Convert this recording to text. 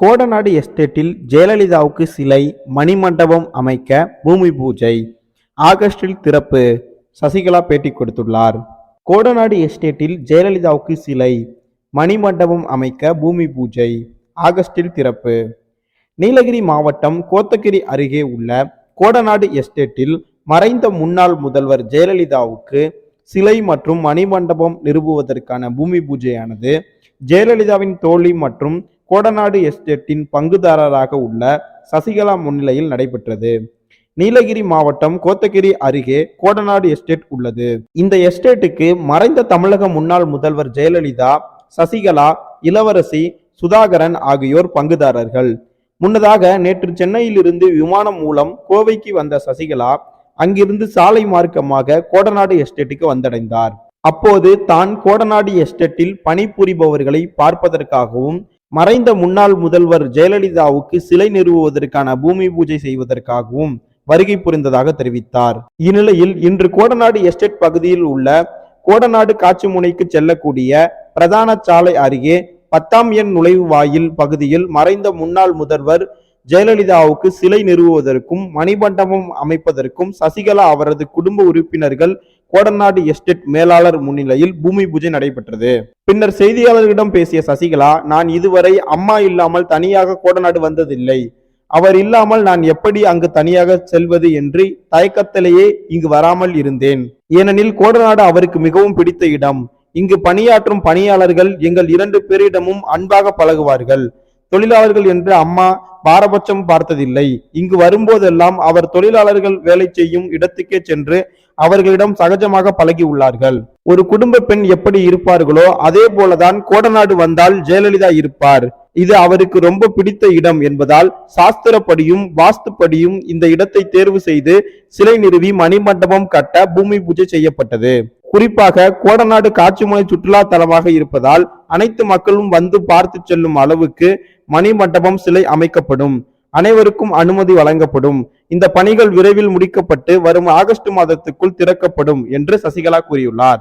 கோடநாடு எஸ்டேட்டில் ஜெயலலிதாவுக்கு சிலை மணிமண்டபம் அமைக்க பூமி பூஜை. ஆகஸ்டில் திறப்பு சசிகலா பேட்டி கொடுத்துள்ளார். கோடநாடு எஸ்டேட்டில் ஜெயலலிதாவுக்கு சிலை மணிமண்டபம் அமைக்க பூமி பூஜை. ஆகஸ்டில் திறப்பு. நீலகிரி மாவட்டம் கோத்தகிரி அருகே உள்ள கோடநாடு எஸ்டேட்டில் மறைந்த முன்னாள் முதல்வர் ஜெயலலிதாவுக்கு சிலை மற்றும் மணிமண்டபம் நிறுவுவதற்கான பூமி பூஜையானது ஜெயலலிதாவின் தோழி மற்றும் கோடநாடு எஸ்டேட்டின் பங்குதாரராக உள்ள சசிகலா முன்னிலையில் நடைபெற்றது. நீலகிரி மாவட்டம் கோத்தகிரி அருகே கோடநாடு எஸ்டேட் உள்ளது. இந்த எஸ்டேட்டுக்கு மறைந்த தமிழக முன்னாள் முதல்வர் ஜெயலலிதா சசிகலா இளவரசி சுதாகரன் ஆகியோர் பங்குதாரர்கள். முன்னதாக நேற்று சென்னையிலிருந்து விமானம் மூலம் கோவைக்கு வந்த சசிகலா அங்கிருந்து சாலை மார்க்கமாக கோடநாடு எஸ்டேட்டுக்கு வந்தடைந்தார். அப்போது தான் கோடநாடு எஸ்டேட்டில் பணிபுரிபவர்களை பார்ப்பதற்காகவும் மறைந்த முன்னாள் முதல்வர் ஜெயலலிதாவுக்கு சிலை நிறுவுவதற்கான பூமி பூஜை செய்வதற்காகவும் வருகை புரிந்ததாக தெரிவித்தார். இந்நிலையில் இன்று கோடநாடு எஸ்டேட் பகுதியில் உள்ள கோடநாடு காட்சி முனைக்கு செல்லக்கூடிய பிரதான சாலை அருகே பத்தாம் எண் நுழைவு வாயில் பகுதியில் மறைந்த முன்னாள் முதல்வர் ஜெயலலிதாவுக்கு சிலை நிறுவுவதற்கும் மணிமண்டபம் அமைப்பதற்கும் சசிகலா அவரது குடும்ப உறுப்பினர்கள் கோடநாடு எஸ்டேட் மேலாளர் முன்னிலையில் பூமி பூஜை நடைபெற்றது. பின்னர் செய்தியாளர்களிடம் பேசிய சசிகலா நான் இதுவரை அம்மா இல்லாமல் தனியாக கோடநாடு வந்ததில்லை. அவர் இல்லாமல் நான் எப்படி அங்கு தனியாக செல்வது என்று தயக்கத்திலேயே இங்கு வராமல் இருந்தேன். ஏனெனில் கோடநாடு அவருக்கு மிகவும் பிடித்த இடம். இங்கு பணியாற்றும் பணியாளர்கள் எங்கள் இரண்டு பேரிடமும் அன்பாக பழகுவார்கள். தொழிலாளர்கள் என்று அம்மா பாரபட்சம் பார்த்ததில்லை. இங்கு வரும்போதெல்லாம் அவர் தொழிலாளர்கள் வேலை செய்யும் இடத்துக்கே சென்று அவர்களிடம் சகஜமாக பழகி உள்ளார்கள். ஒரு குடும்ப பெண் எப்படி இருப்பார்களோ அதே போலதான் கோடநாடு வந்தால் ஜெயலலிதா இருப்பார். இது அவருக்கு ரொம்ப பிடித்த இடம் என்பதால் சாஸ்திரப்படியும் வாஸ்துப்படியும் இந்த இடத்தை தேர்வு செய்து சிலை நிறுவி மணிமண்டபம் கட்ட பூமி பூஜை செய்யப்பட்டது. குறிப்பாக கோடநாடு காட்சிமலை சுற்றுலா தலமாக இருப்பதால் அனைத்து மக்களும் வந்து பார்த்து செல்லும் அளவுக்கு மணிமண்டபம் சிலை அமைக்கப்படும். அனைவருக்கும் அனுமதி வழங்கப்படும். இந்த பணிகள் விரைவில் முடிக்கப்பட்டு வரும் ஆகஸ்ட் மாதத்துக்குள் திறக்கப்படும் என்று சசிகலா கூறியுள்ளார்.